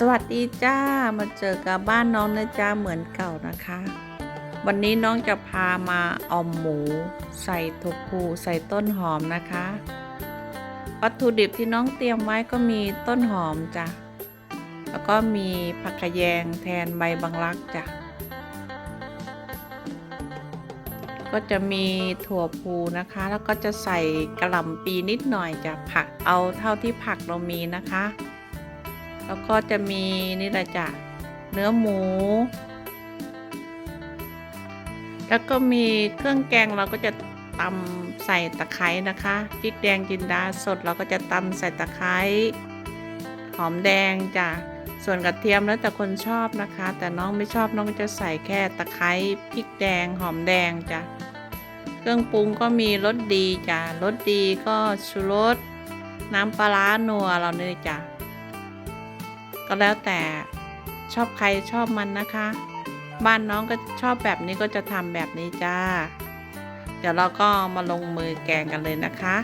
สวัสดีจ้ามาเจอกับบ้านน้องนะจ้าเหมือนเก่านะคะ วันนี้น้องจะพามาออมหมู ใส่ถั่วพูใส่ต้นหอมนะคะ วัตถุดิบที่น้องเตรียมไว้ก็มีต้นหอมจ้ะแล้วก็มีผักกะแยงแทนใบบังลักจ้ะก็จะมีถั่วพูนะคะ แล้วก็จะใส่กระหล่ำปีนิดหน่อยจ้ะผักเอาเท่าที่ผักเรามีนะคะ แล้วก็จะมีนี่แหละจ้ะเนื้อหมู แล้วก็มีเครื่องแกงเราก็จะตำใส่ตะไคร้นะคะพริกแดงจินดาสดเราก็จะตำใส่ตะไคร้หอมแดงจ้ะส่วนกระเทียมแล้วแต่คนชอบนะคะ แต่น้องไม่ชอบน้องก็จะใส่แค่ตะไคร้พริกแดงหอมแดงจ้ะเครื่องปรุงก็มีรสดีจ้ะรสดีก็ชูรสน้ำปลาร้านัวเราเนี่ยจ้ะ ก็แล้วแต่ชอบใครชอบมันนะคะ บ้านน้องก็ชอบแบบนี้ก็จะทำแบบนี้จ้า เดี๋ยวเราก็มาลงมือแกงกันเลยนะคะ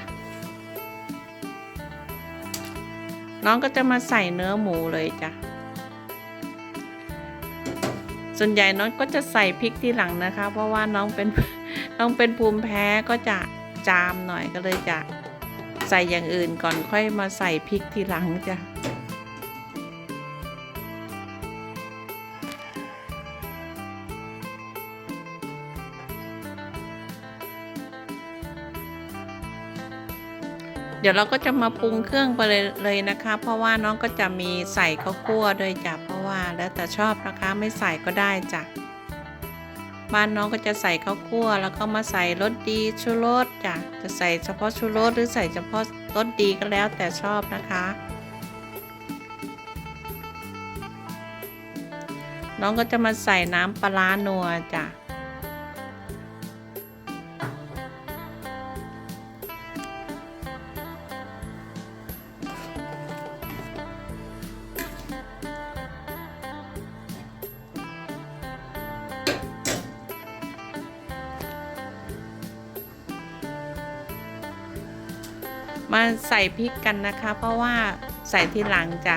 น้องก็จะมาใส่เนื้อหมูเลยจ้ะส่วนใหญ่น้องก็จะใส่พริกที่หลังนะคะ เพราะว่าน้องเป็นน้องเป็นภูมิแพ้ก็จะจามหน่อยก็เลยจะใส่อย่างอื่นก่อนค่อยมาใส่พริกทีหลังจ้ะ เดี๋ยวเราก็จะมาปรุงเครื่องไปเลยเลยนะคะ เพราะว่าน้องก็จะมีใส่ข้าวคั่วด้วยจ้ะเพราะว่าแล้วแต่ชอบนะคะไม่ใส่ก็ได้จ้ะบ้านน้องก็จะใส่ข้าวคั่ว แล้วก็มาใส่รสดีชูรสจ้ะจะใส่เฉพาะชูรสหรือใส่เฉพาะรสดีก็แล้วแต่ชอบนะคะ น้องก็จะมาใส่น้ำปลาร้านัวจ้ะ มาใส่พริกกันนะคะ เพราะว่าใส่ที่หลังจ้ะ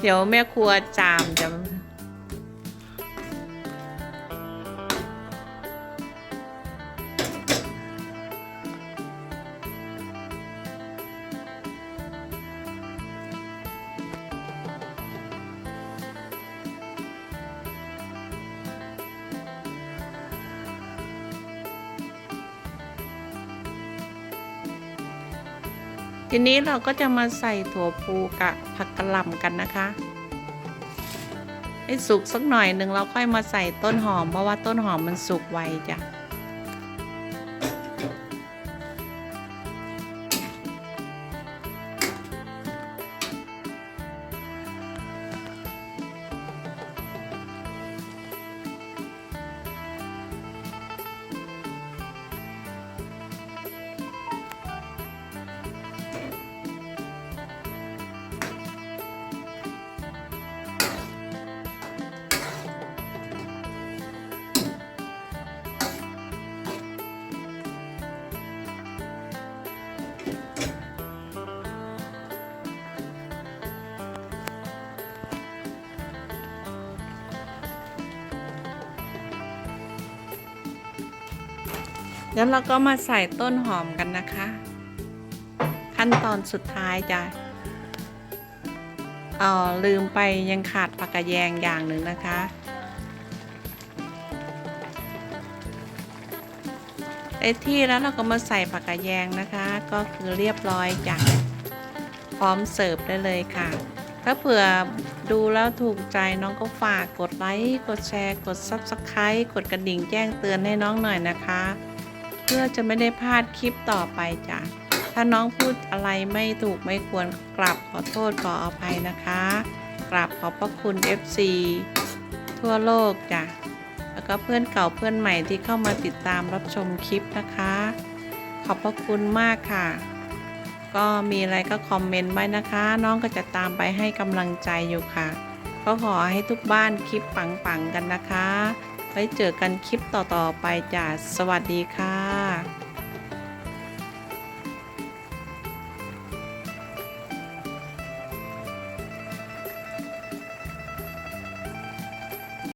เดี๋ยวแม่ครัวจามจะ ทีนี้เราก็จะมาใส่ถั่วพูกับผักกระหล่ำกันนะคะ ให้สุกสักหน่อยหนึ่งเราค่อยมาใส่ต้นหอม เพราะว่าต้นหอมมันสุกไวจ้ะ แล้วเราก็มาใส่ต้นหอมกันนะคะ ขั้นตอนสุดท้ายจะเอ๋อลืมไปยังขาดผักกะแยงอย่างหนึ่งนะคะไอ้ที่แล้วเราก็มาใส่ผักกะแยงนะคะ ก็คือเรียบร้อยจ้ะพร้อมเสิร์ฟได้เลยค่ะ ถ้าเผื่อดูแล้วถูกใจน้องก็ฝากกดไลค์ กดแชร์ กด Subscribe กดกระดิ่งแจ้งเตือนให้น้องหน่อยนะคะ เพื่อจะไม่ได้พลาดคลิปต่อไปจ้ะ ถ้าน้องพูดอะไรไม่ถูกไม่ควรกราบขอโทษขออภัยนะคะกราบขอบพระคุณ FC ทั่วโลกจ้ะ แล้วก็เพื่อนเก่าเพื่อนใหม่ที่เข้ามาติดตามรับชมคลิปนะคะ ขอบพระคุณมากค่ะ ก็มีอะไรก็คอมเมนต์ไว้นะคะ น้องก็จะตามไปให้กำลังใจอยู่ค่ะ ก็ขอให้ทุกบ้านคลิปปังๆกันนะคะ ไว้เจอกันคลิปต่อๆไปจ้ะสวัสดีค่ะ